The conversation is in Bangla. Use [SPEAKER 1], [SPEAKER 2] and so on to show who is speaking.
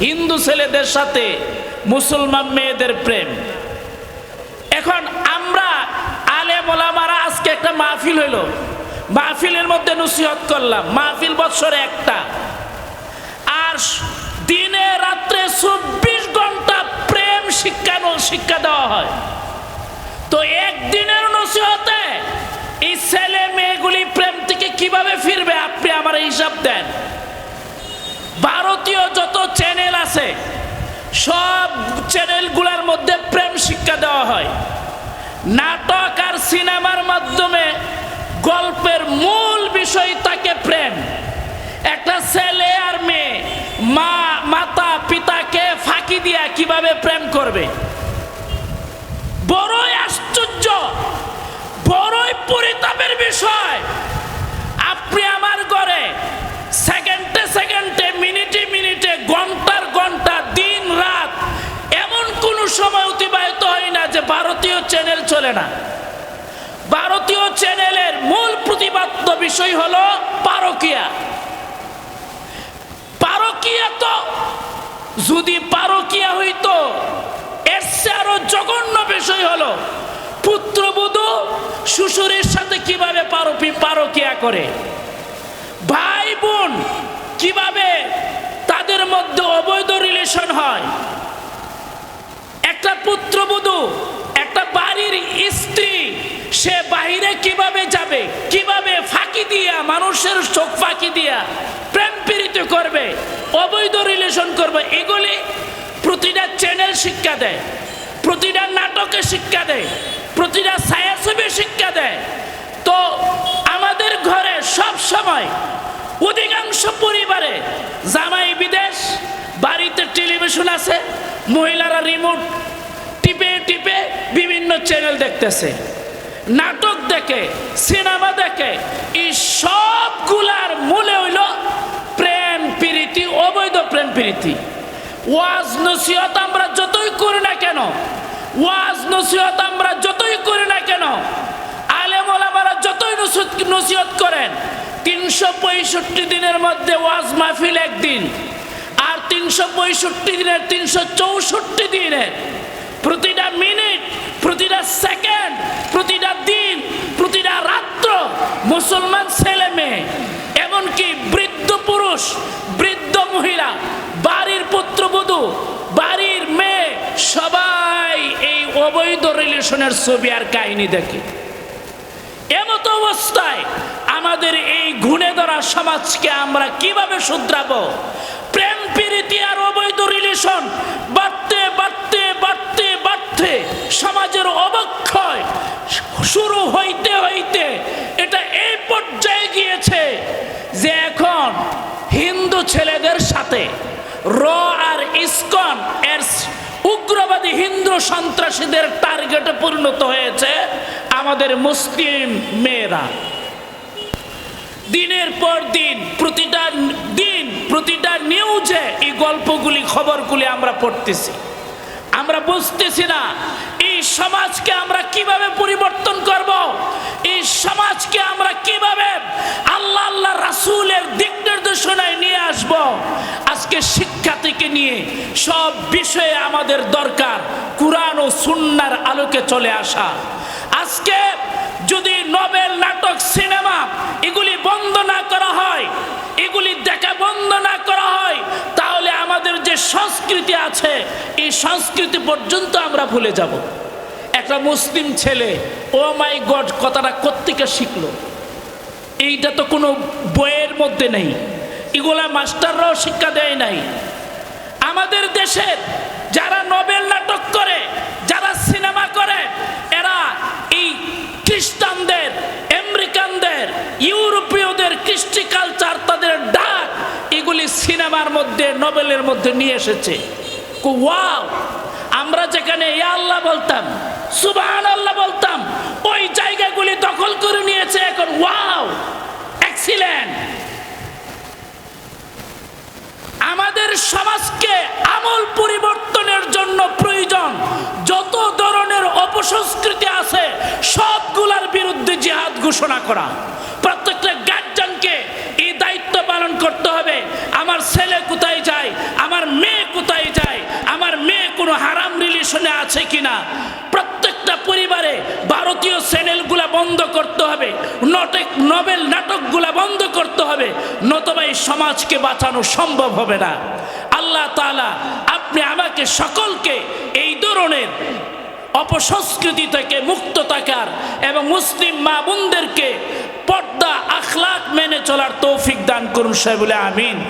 [SPEAKER 1] হিন্দু ছেলেদের সাথে মুসলমান মেয়েদের প্রেম। এখন আমরা আলে মোলামারা আজকে একটা মাহফিল হইল। মাহফিলের মধ্যে নসিহত করলাম, মাহফিল বৎসরে একটা। আর দিনে রাত্রে চব্বিশ ঘণ্টা প্রেম শিক্ষা শিক্ষা দেওয়া হয়। তো একদিনের নসিহতে এই ছেলে মেয়েগুলি প্রেম থেকে কীভাবে ফিরবে, আপনি আমার হিসাব দেন। ভারতীয় যত চ্যানেল আছে, সব চ্যানেলগুলোর মধ্যে প্রেম শিক্ষা দেওয়া হয়। নাটক আর সিনেমার মাধ্যমে গল্পের মূল বিষয় তাকে প্রেম। একটা ছেলে আর মেয়ে, মা, মাতা, পিতাকে ফাঁকি দিয়া কীভাবে প্রেম করবে বড়ই আশ্চর্য বড়ই পরিতাপের বিষয় আপনি আমার ঘরে সেকেন্ডে সেকেন্ডে মিনিটে মিনিটে ঘণ্টার ঘণ্টা দিন রাত এমন কোন সময় অতিবাহিত হয় না যে ভারতীয় চ্যানেল চলে না। ভারতীয় চ্যানেলের মূল প্রতিপাদ্য বিষয় হলো পারকিয়া। পারকিয়া তো, যদি পারকিয়া হইতো এর চেয়ে আরও জঘন্য বিষয় হলো, পুত্রবধূ শ্বশুরের সাথে কীভাবে পারপি পারকিয়া করে? ভাই বোন কীভাবে তাদের মধ্যে অবৈধ রিলেশন হয়? একটা পুত্রবধূ একটা স্ত্রী, সে বাহিরে কীভাবে যাবে? কীভাবে ফাঁকি দিয়া, মানুষের চোখ ফাঁকি দিয়া প্রেম পীড়িত করবে, অবৈধ রিলেশন করবে, এগুলি প্রতিটা চ্যানেল শিক্ষা দেয়, প্রতিটা নাটকে শিক্ষা দেয়, প্রতিটা ছায়াছবি শিক্ষা দেয়। তো আমাদের ঘরে সব সময় অধিকাংশ পরিবারে জামাই বিদেশ, বাড়িতে টেলিভিশন আছে, মহিলারা রিমোট চ্যানেল দেখতেছে, নাটক দেখে সিনেমা দেখে, এই সবগুলার মূলে হইল প্রেম প্রীতি, অবৈধ প্রেম প্রীতি। ওয়াজ নসিহত আমরা যতই করি না কেন, ওয়াজ নসিহত আমরা যতই করি না কেন, আলেম ওলামারা যতই নসিহত করেন, তিনশো পঁয়ষট্টি দিনের মধ্যে ওয়াজ মাহফিল একদিন, আর তিনশো পঁয়ষট্টি দিনের, তিনশো চৌষট্টি দিনের প্রতিটা মিনিট প্রতিটা সেকেন্ড প্রতিটা দিন প্রতিটা রাত্র মুসলমান ছেলে মেয়ে, এমনকি বৃদ্ধ পুরুষ, বৃদ্ধ মহিলা, বাড়ির পুত্রবধূ, বাড়ির মেয়ে, সবাই এই অবৈধ রিলেশনের ছবি আর কাহিনী দেখে। এমতো অবস্থায় আমাদের এই ঘুণে ধরা সমাজকে আমরা কীভাবে শুধরাবো? প্রেম, প্রীতি আর অবৈধ রিলেশন বাড়তে বাড়তে বাড়তে বাড়তে সমাজের অবক্ষয় শুরু হইতে হইতে এটা এই পর্যায়ে গিয়েছে যে এখন হিন্দু ছেলেদের সাথে। র আর ইসকন এর উগ্রবাদী হিন্দু সন্ত্রাসীদের টার্গেটে পরিণত হয়েছে আমাদের মুসলিম মেয়েরা। দিনের পর দিন প্রতিটা দিন, প্রতিটা নিউজে এই গল্পগুলি, খবরগুলি আমরা পড়তেছি। আমরা বুঝতেছি না, এই সমাজকে আমরা কীভাবে পরিবর্তন করব? এই সমাজকে আমরা কীভাবে আল্লাহ আল্লাহ রাসূলের দিক নির্দেশনায় নিয়ে আসব? আজকে শিক্ষা থেকে নিয়ে সব বিষয়ে আমাদের দরকার কোরআন ও সুন্নার আলোকে চলে আসা। আজকে যদি নবেল নাটক, সিনেমা এগুলি বন্ধ না করা হয়, এগুলি দেখা বন্ধ না করা হয়, তাহলে আমাদের যে সংস্কৃতি আছে, এই সংস্কৃতি পর্যন্ত আমরা ভুলে যাব। একটা মুসলিম ছেলে, ও মাই গড, কথাটা কোত্থেকে শিখলো। এইটা তো কোনো বইয়ের মধ্যে নেই। এগুলা মাস্টাররাও শিক্ষা দেয় নাই। আমাদের দেশের যারা নোবেল নাটক করে, যারা সিনেমা করে, এরা এই খ্রিস্টানদের, আমেরিকানদের, ইউরোপীয়দের কৃষ্টি কালচার তাদের ডাক এগুলি সিনেমার মধ্যে, নোবেলের মধ্যে নিয়ে এসেছে। ওয়াও! আমরা যেখানে ইয়া আল্লাহ বলতাম সুবাহান আল্লাহ বলতাম, ওই জায়গাগুলি দখল করে নিয়েছে এখন ওয়াও এক্সিলেন্ট আমাদের সমাজকে আমল পরিবর্তনের জন্য প্রয়োজন যত ধরনের অপসংস্কৃতি আছে সবগুলার বিরুদ্ধে জিহাদ ঘোষণা করা। প্রত্যেকটা গার্জেনকে এই দায়িত্ব পালন করতে হবে, আমার ছেলে কোথায় যায়, আমার মেয়ে কোথায় যায়, আমার মেয়ে কোনো হারাম রিলেশনে আছে কিনা। প্রত্যেকটা পরিবারে ভারতীয় চ্যানেলগুলা বন্ধ করতে হবে নটেক নবেল নাটকগুলা বন্ধ করতে হবে, নতবা এই সমাজকে বাঁচানো সম্ভব হবে না। আল্লাহ তাআলা আপনি আমাকে সকলকে অপসংস্কৃতি থেকে মুক্ত থাকার এবং মুসলিম মা বোনদেরকে পর্দা আখলাক মেনে চলার তৌফিক দান করুন সাহেবুল আমিন।